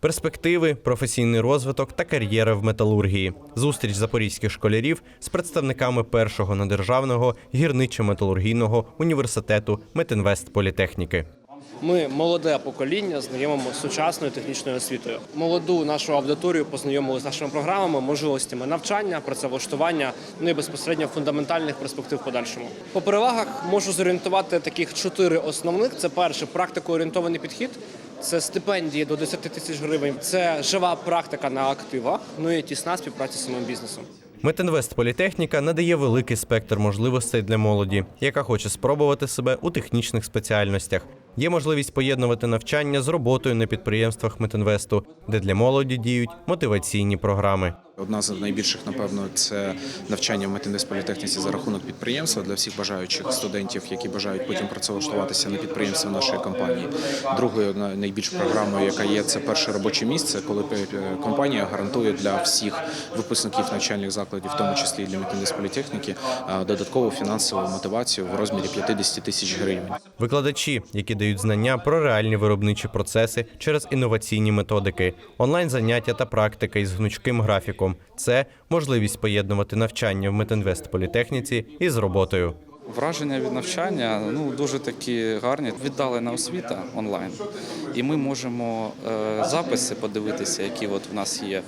Перспективи, професійний розвиток та кар'єра в металургії. Зустріч запорізьких школярів з представниками першого недержавного гірничо-металургійного університету Метинвест Політехніки. Ми молоде покоління знайомимо з сучасною технічною освітою. Молоду нашу аудиторію познайомили з нашими програмами, можливостями навчання, працевлаштування, ну і безпосередньо фундаментальних перспектив подальшому. По перевагах можу зорієнтувати таких чотири основних: це перше практикоорієнтований підхід. Це стипендії до 10 тисяч гривень. Це жива практика на активах. Ну і тісна співпраця з самим бізнесом. Метинвест Політехніка надає великий спектр можливостей для молоді, яка хоче спробувати себе у технічних спеціальностях. Є можливість поєднувати навчання з роботою на підприємствах Метинвесту, де для молоді діють мотиваційні програми. Одна з найбільших, напевно, це навчання в Метинвестполітехніці за рахунок підприємства для всіх бажаючих студентів, які бажають потім працевлаштуватися на підприємстві нашої компанії. Другою на- найбільш програмою, яка є, це перше робоче місце, коли компанія гарантує для всіх випускників навчальних закладів, в тому числі і для Метинвестполітехніки, е, додаткову фінансову мотивацію в розмірі 50 тисяч гривень. Викладачі, які дають знання про реальні виробничі процеси через інноваційні методики, онлайн заняття та практика із гнучким графіком. Це можливість поєднувати навчання в Метинвест Політехніці із роботою. Враження від навчання ну дуже такі гарні. Віддалена освіта онлайн, і ми можемо е, записи подивитися, які от в нас є,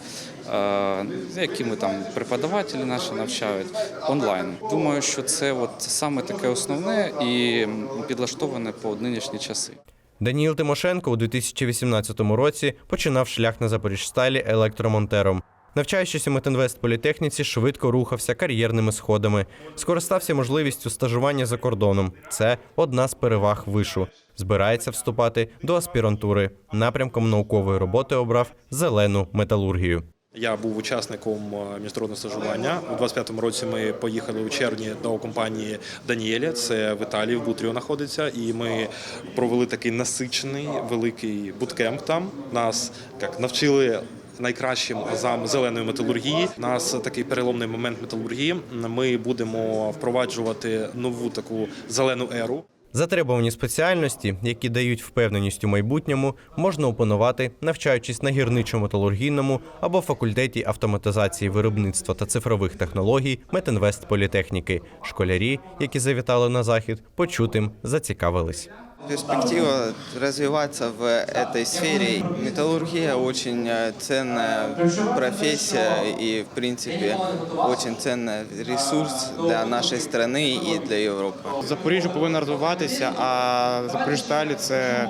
е, які ми там преподавателі наші навчають онлайн. Думаю, що це от саме таке основне і підлаштоване по нинішні часи. Даніїл Тимошенко у 2018 році починав шлях на Запоріжсталі електромонтером. Навчаючись у Метинвест Політехніці, швидко рухався кар'єрними сходами. Скористався можливістю стажування за кордоном. Це одна з переваг вишу. Збирається вступати до аспірантури. Напрямком наукової роботи обрав зелену металургію. Я був учасником е, міжнародного стажування. У 25-му році ми поїхали у червні до компанії Даніеля. Це в Італії, в Бутріо знаходиться. І ми провели такий насичений великий буткемп там. Нас як навчили. Найкращим азам зеленої металургії У нас такий переломний момент металургії. Ми будемо впроваджувати нову таку зелену еру. Затребувані спеціальності, які дають впевненість у майбутньому, можна опанувати, навчаючись на гірничо-металургійному або факультеті автоматизації виробництва та цифрових технологій Метинвест Політехніки. Школярі, які завітали на захід, почутим зацікавились. Перспектива развиваться в этой сфере. Металлургия очень э, ценная профессия и, в принципе, очень ценный ресурс для нашей страны и для Европы. Запоріжжя повинно розвиватися, а Запоріжсталі це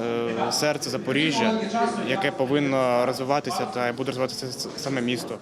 е, серце Запоріжжя, яке повинно розвиватися та буде розвиватися саме місто.